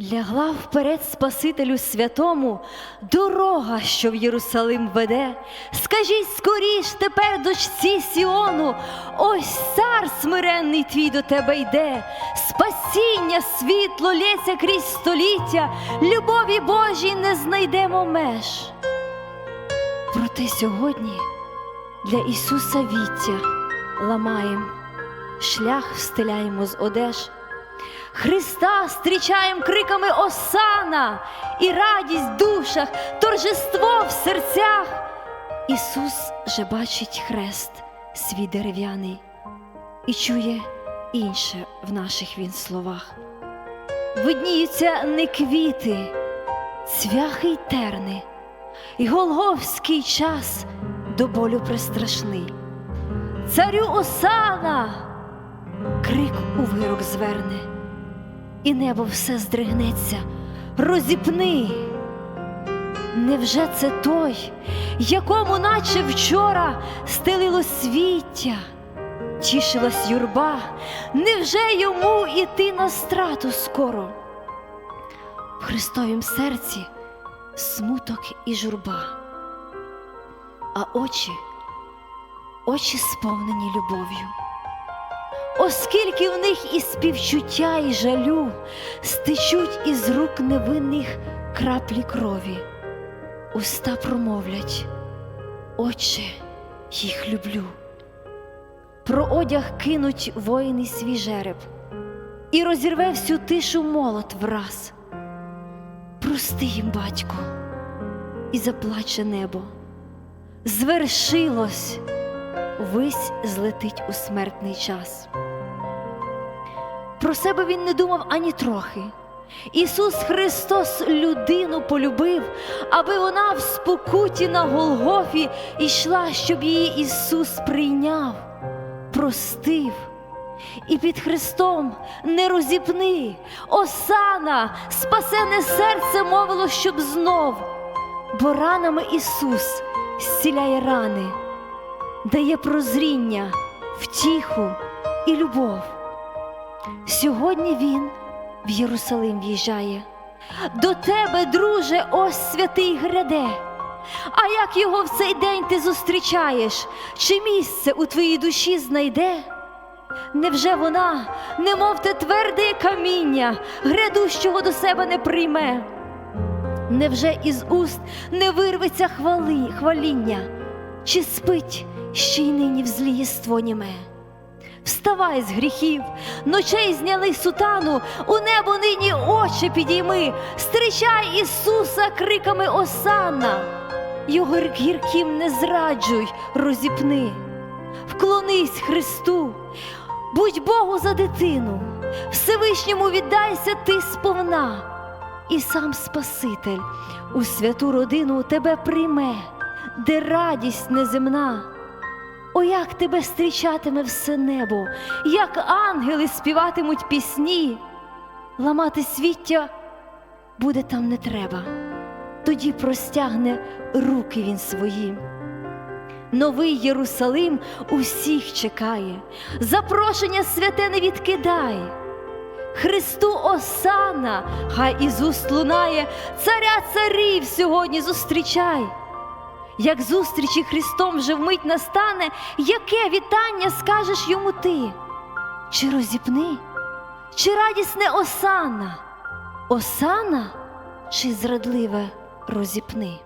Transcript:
Лягла вперед Спасителю святому дорога, що в Єрусалим веде. Скажіть скоріш тепер дочці Сіону, ось цар смиренний твій до тебе йде, спасіння, світло лється крізь століття, любові Божій не знайдемо меж. Проте сьогодні для Ісуса віття ламаєм, шлях встиляємо з одеж. Христа зустрічаєм криками Осана і радість в душах, торжество в серцях. Ісус же бачить хрест свій дерев'яний і чує інше в наших він словах. Видніються не квіти, цвяхи й терни, і голговський час до болю пристрашний. Царю Осана крик у вирок зверне і небо все здригнеться, розіпни. Невже це той, якому, наче вчора, стелило свіття, тішилась юрба, невже йому іти на страту скоро? В Христовім серці смуток і журба, а очі, очі сповнені любов'ю оскільки в них і співчуття, і жалю стечуть із рук невинних краплі крові, уста промовлять, Отче, їх люблю. Про одяг кинуть воїни свій жереб, і розірве всю тишу молот враз. Прости їм, батько, і заплаче небо. Звершилось, вись злетить у смертний час. Про себе він не думав ані трохи. Ісус Христос людину полюбив, аби вона в спокуті на Голгофі йшла, щоб її Ісус прийняв, простив. І під Христом не розіпни, осана, спасене серце мовило, щоб знов, бо ранами Ісус зціляє рани, дає прозріння, втіху і любов. Сьогодні він в Єрусалим в'їжджає. До тебе, друже, ось святий гряде. А як його в цей день ти зустрічаєш, чи місце у твоїй душі знайде? Невже вона, немов те тверде каміння, грядущого до себе не прийме? Невже із уст не вирветься хвали, хваління, чи спить ще й нині в злі єство німе? Вставай з гріхів, ночей зняли сутану, у небо нині очі підійми, Стрічай Ісуса криками Осанна, Його гірким не зраджуй, розіпни, вклонись Христу, будь Богу за дитину, Всевишньому віддайся ти сповна, і сам Спаситель у святу родину тебе прийме, де радість неземна. О, як тебе зустрічатиме все небо, як ангели співатимуть пісні, ламати свіття буде там не треба, тоді простягне руки він свої. Новий Єрусалим усіх чекає, запрошення святе не відкидай. Христу Осана, хай із лунає, царя царів сьогодні зустрічай. Як зустрічі Христом вже вмить настане, яке вітання скажеш йому ти? Чи розіпни, чи радісне осана, осана, чи зрадливе розіпни?